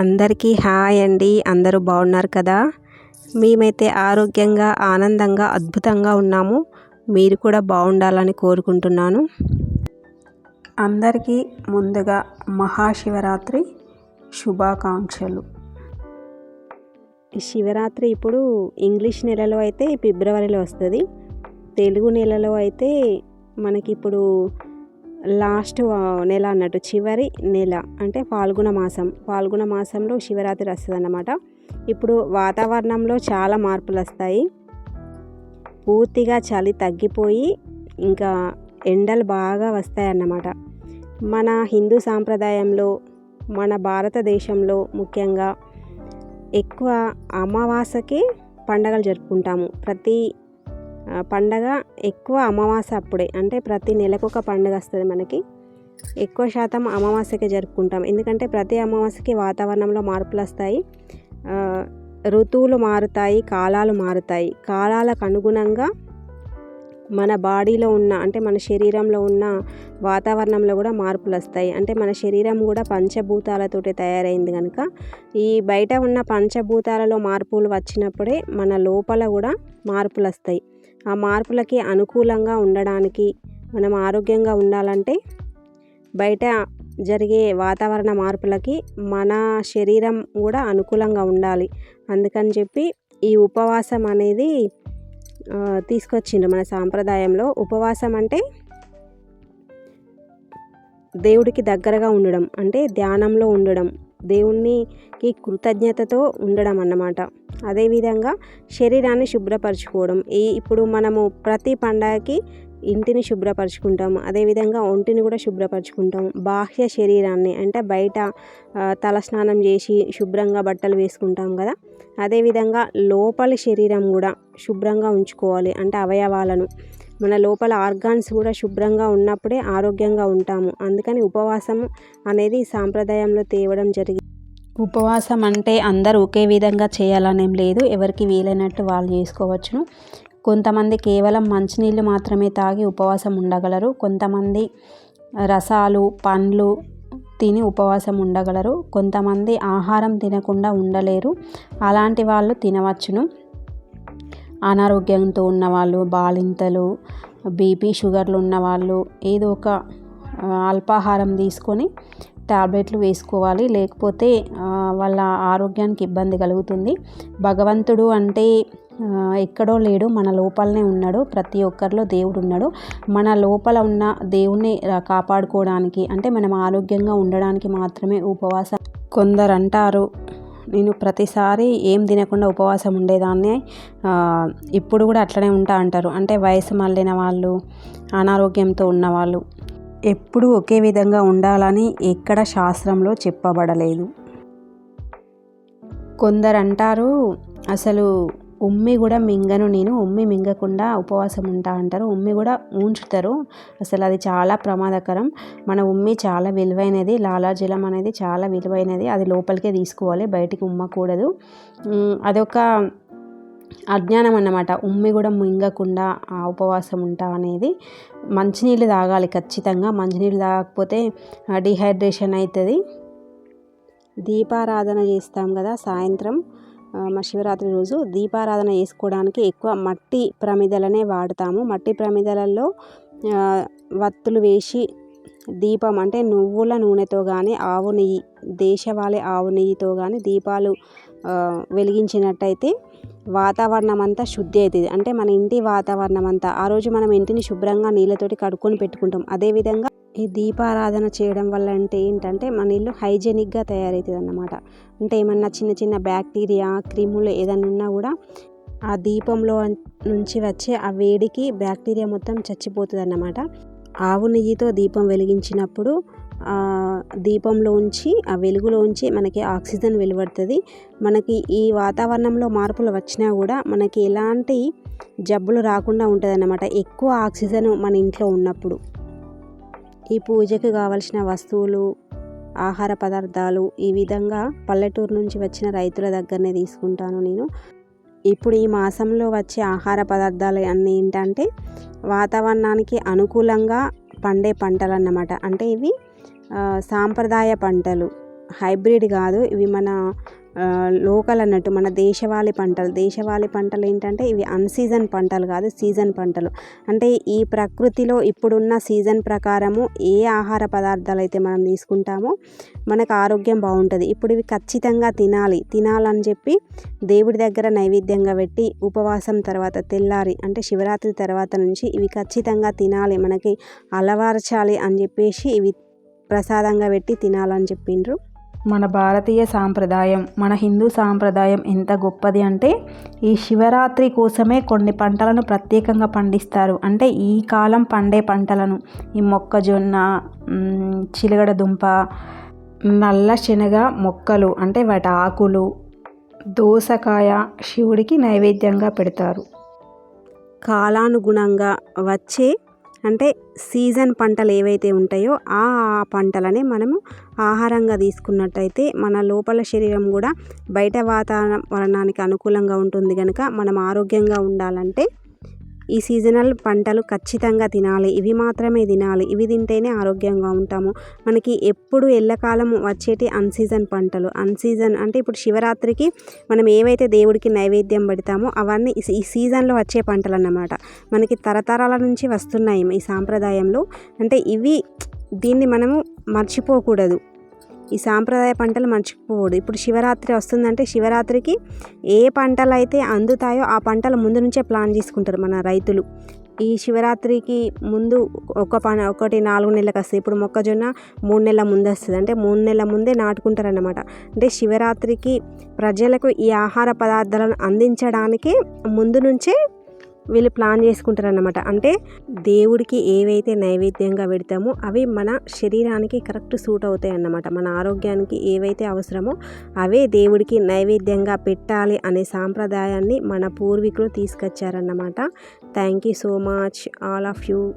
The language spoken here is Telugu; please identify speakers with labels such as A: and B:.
A: అందరికీ హాయ్ అండి. అందరూ బాగున్నారు కదా? మేమైతే ఆరోగ్యంగా ఆనందంగా అద్భుతంగా ఉన్నాము. మీరు కూడా బాగుండాలని కోరుకుంటున్నాను. అందరికీ ముందుగా మహాశివరాత్రి శుభాకాంక్షలు. శివరాత్రి ఇప్పుడు ఇంగ్లీష్ నెలలో అయితే ఫిబ్రవరిలో వస్తుంది. తెలుగు నెలలో అయితే మనకి ఇప్పుడు లాస్ట్ నెల అన్నట్టు చివరి నెల అంటే ఫాల్గుణ మాసం. ఫాల్గుణ మాసంలో శివరాత్రి వస్తుంది అన్నమాట ఇప్పుడు వాతావరణంలో చాలా మార్పులు వస్తాయి. పూర్తిగా చలి తగ్గిపోయి ఇంకా ఎండలు బాగా వస్తాయి అన్నమాట మన హిందూ సాంప్రదాయంలో మన భారతదేశంలో ముఖ్యంగా ఎక్కువ అమావాస్యకి పండగలు జరుపుకుంటాము. ప్రతి పండగ ఎక్కువ అమావాస్య అప్పుడే. అంటే ప్రతి నెలకు ఒక పండుగ వస్తుంది మనకి. ఎక్కువ శాతం అమావాస్యకే జరుపుకుంటాం. ఎందుకంటే ప్రతి అమావాస్యకి వాతావరణంలో మార్పులు వస్తాయి. ఋతువులు మారుతాయి కాలాలు మారుతాయి. కాలాలకు అనుగుణంగా మన బాడీలో ఉన్న అంటే మన శరీరంలో ఉన్న వాతావరణంలో కూడా మార్పులు వస్తాయి. అంటే మన శరీరం కూడా పంచభూతాలతోటి తయారైంది కనుక ఈ బయట ఉన్న పంచభూతాలలో మార్పులు వచ్చినప్పుడే మన లోపల కూడా మార్పులు వస్తాయి. ఆ మార్పులకి అనుకూలంగా ఉండడానికి మనం ఆరోగ్యంగా ఉండాలంటే బయట జరిగే వాతావరణ మార్పులకి మన శరీరం కూడా అనుకూలంగా ఉండాలి. అందుకని చెప్పి ఈ ఉపవాసం అనేది తీసుకొచ్చిండ్రు మన సాంప్రదాయంలో. ఉపవాసం అంటే దేవుడికి దగ్గరగా ఉండడం అంటే ధ్యానంలో ఉండడం దేవునికి కృతజ్ఞతతో ఉండడం అన్నమాట. అదేవిధంగా శరీరాన్ని శుభ్రపరచుకోవడం. ఈ ఇప్పుడు మనము ప్రతి పండగకి ఇంటిని శుభ్రపరచుకుంటాము. అదేవిధంగా ఒంటిని కూడా శుభ్రపరచుకుంటాము. బాహ్య శరీరాన్ని అంటే బయట తలస్నానం చేసి శుభ్రంగా బట్టలు వేసుకుంటాం కదా. అదేవిధంగా లోపలి శరీరం కూడా శుభ్రంగా ఉంచుకోవాలి అంటే అవయవాలను. మన లోపల ఆర్గాన్స్ కూడా శుభ్రంగా ఉన్నప్పుడే ఆరోగ్యంగా ఉంటాము. అందుకని ఉపవాసం అనేది సాంప్రదాయంలో తేవడం జరిగింది ఉపవాసం అంటే అందరూ ఒకే విధంగా చేయాలనేం లేదు. ఎవరికి వీలైనట్టు వాళ్ళు చేసుకోవచ్చును. కొంతమంది కేవలం మంచినీళ్ళు మాత్రమే తాగి ఉపవాసం ఉండగలరు. కొంతమంది రసాలు పండ్లు తిని ఉపవాసం ఉండగలరు. కొంతమంది ఆహారం తినకుండా ఉండలేరు. అలాంటి వాళ్ళు తినవచ్చును. అనారోగ్యంతో ఉన్నవాళ్ళు బాలింతలు బీపీ షుగర్లు ఉన్నవాళ్ళు ఏదో ఒక అల్పాహారం తీసుకొని టాబ్లెట్లు వేసుకోవాలి. లేకపోతే వాళ్ళ ఆరోగ్యానికి ఇబ్బంది కలుగుతుంది. భగవంతుడు అంటే ఎక్కడో లేడు మన లోపలనే ఉన్నాడు. ప్రతి ఒక్కరిలో దేవుడు ఉన్నాడు. మన లోపల ఉన్న దేవుణ్ణి కాపాడుకోవడానికి అంటే మనం ఆరోగ్యంగా ఉండడానికి మాత్రమే ఉపవాసం కొందరు అంటారు నేను ప్రతిసారి ఏం తినకుండా ఉపవాసం ఉండేదాన్ని. ఇప్పుడు కూడా అట్లనే ఉంటా అంటారు. అంటే వయసు మళ్ళిన వాళ్ళు అనారోగ్యంతో ఉన్నవాళ్ళు ఎప్పుడు ఒకే విధంగా ఉండాలని ఎక్కడ శాస్త్రంలో చెప్పబడలేదు. కొందరు అంటారు అసలు ఉమ్మి కూడా మింగను నేను ఉమ్మి మింగకుండా ఉపవాసం ఉంటా అంటారు. ఉమ్మి కూడా ఉంచుతారు అసలు అది చాలా ప్రమాదకరం. మన ఉమ్మి చాలా విలువైనది లాలాజలం అనేది చాలా విలువైనది అది లోపలికే తీసుకోవాలి బయటికి ఉమ్మకూడదు. అదొక అజ్ఞానం అన్నమాట. ఉమ్మి కూడా మింగకుండా ఆ ఉపవాసం ఉంటా అనేది. మంచినీళ్ళు తాగాలి ఖచ్చితంగా. మంచినీళ్ళు తాగకపోతే డిహైడ్రేషన్ అవుతుంది దీపారాధన చేస్తాం కదా సాయంత్రం. శివరాత్రి రోజు దీపారాధన చేసుకోవడానికి ఎక్కువ మట్టి ప్రమిదలనే వాడతాము. మట్టి ప్రమిదలలో వత్తులు వేసి దీపం అంటే నువ్వుల నూనెతో కానీ ఆవు నెయ్యి దేశవాళీ ఆవు నెయ్యితో కానీ దీపాలు వెలిగించినట్టయితే వాతావరణం అంతా శుద్ధి అవుతుంది అంటే మన ఇంటి వాతావరణం అంతా ఆ రోజు మనం ఇంటిని శుభ్రంగా నీళ్ళతోటి కడుక్కొని పెట్టుకుంటాం. అదేవిధంగా ఈ దీపారాధన చేయడం వల్ల అంటే ఏంటంటే మన ఇల్లు హైజెనిక్గా తయారవుతుంది అన్నమాట అంటే ఏమన్నా చిన్న చిన్న బ్యాక్టీరియా క్రిములు ఏదైనా ఉన్నా కూడా ఆ దీపంలో నుంచి వచ్చే ఆ వేడికి బ్యాక్టీరియా మొత్తం చచ్చిపోతుంది అన్నమాట ఆవు నెయ్యితో దీపం వెలిగించినప్పుడు దీపంలో ఉంచి ఆ వెలుగులో ఉంచి మనకి ఆక్సిజన్ వెలువడుతుంది. మనకి ఈ వాతావరణంలో మార్పులు వచ్చినా కూడా మనకి ఎలాంటి జబ్బులు రాకుండా ఉంటుంది అన్నమాట ఎక్కువ ఆక్సిజన్ మన ఇంట్లో ఉన్నప్పుడు. ఈ పూజకు కావలసిన వస్తువులు ఆహార పదార్థాలు ఈ విధంగా పల్లెటూరు నుంచి వచ్చిన రైతుల దగ్గరనే తీసుకుంటాను నేను. ఇప్పుడు ఈ మాసంలో వచ్చే ఆహార పదార్థాలు అన్నీ ఏంటంటే వాతావరణానికి అనుకూలంగా పండే పంటలు అన్నమాట అంటే ఇవి సాంప్రదాయ పంటలు. హైబ్రిడ్ కాదు ఇవి మన లోకల్ అన్నట్టు మన దేశవాళీ పంటలు దేశవాళీ పంటలు ఏంటంటే ఇవి అన్సీజన్ పంటలు కాదు సీజన్ పంటలు. అంటే ఈ ప్రకృతిలో ఇప్పుడున్న సీజన్ ప్రకారము ఏ ఆహార పదార్థాలు అయితే మనం తీసుకుంటామో మనకు ఆరోగ్యం బాగుంటుంది. ఇప్పుడు ఇవి ఖచ్చితంగా తినాలి. తినాలని చెప్పి దేవుడి దగ్గర నైవేద్యంగా పెట్టి ఉపవాసం తర్వాత తెల్లారి అంటే శివరాత్రి తర్వాత నుంచి ఇవి ఖచ్చితంగా తినాలి. మనకి అలవర్చాలి అని చెప్పేసి ఇవి ప్రసాదంగా పెట్టి తినాలని చెప్పిండ్రు.
B: మన భారతీయ సాంప్రదాయం మన హిందూ సాంప్రదాయం ఎంత గొప్పది అంటే ఈ శివరాత్రి కోసమే కొన్ని పంటలను ప్రత్యేకంగా పండిస్తారు. అంటే ఈ కాలం పండే పంటలను. ఈ మొక్కజొన్న చిలగడ దుంప నల్ల శనగ మొక్కలు అంటే వాటి ఆకులు దోసకాయ శివుడికి నైవేద్యంగా పెడతారు.
A: కాలానుగుణంగా వచ్చే అంటే సీజన్ పంటలు ఏవైతే ఉంటాయో ఆ పంటలనే పంటలని మనము ఆహారంగా తీసుకున్నట్టయితే మన లోపల శరీరం కూడా బయట వాతావరణానికి అనుకూలంగా ఉంటుంది కనుక మనం ఆరోగ్యంగా ఉండాలంటే ఈ సీజనల్ పంటలు ఖచ్చితంగా తినాలి. ఇవి మాత్రమే తినాలి. ఇవి తింటేనే ఆరోగ్యంగా ఉంటాము. మనకి ఎప్పుడు ఎల్లకాలం వచ్చేటి అన్సీజన్ పంటలు. అన్సీజన్ అంటే ఇప్పుడు శివరాత్రికి మనం ఏవైతే దేవుడికి నైవేద్యం పెడతామో అవన్నీ ఈ సీ- ఈ సీజన్లో వచ్చే పంటలు అన్నమాట మనకి తరతరాల నుంచి వస్తున్నాయి ఈ సాంప్రదాయంలో. అంటే ఇవి దీన్ని మనము మర్చిపోకూడదు. ఈ సాంప్రదాయ పంటలు మర్చిపోకూడదు. ఇప్పుడు శివరాత్రి వస్తుందంటే శివరాత్రికి ఏ పంటలు అయితే అందుతాయో ఆ పంటలు ముందు నుంచే ప్లాన్ చేసుకుంటారు మన రైతులు. ఈ శివరాత్రికి ముందు ఒక ప ఒకటి నాలుగు నెలలకు వస్తుంది. ఇప్పుడు మొక్కజొన్న మూడు నెలల ముందు వస్తుంది. అంటే మూడు నెలల ముందే నాటుకుంటారు అన్నమాట అంటే శివరాత్రికి ప్రజలకు ఈ ఆహార పదార్థాలను అందించడానికి ముందు నుంచే వీళ్ళు ప్లాన్ చేసుకుంటారనమాట అంటే దేవుడికి ఏవైతే నైవేద్యంగా పెడతామో అవి మన శరీరానికి కరెక్ట్ సూట్ అవుతాయి అన్నమాట మన ఆరోగ్యానికి ఏవైతే అవసరమో అవే దేవుడికి నైవేద్యంగా పెట్టాలి అనే సాంప్రదాయాన్ని మన పూర్వీకులు తీసుకొచ్చారన్నమాట. Thank you so much all of you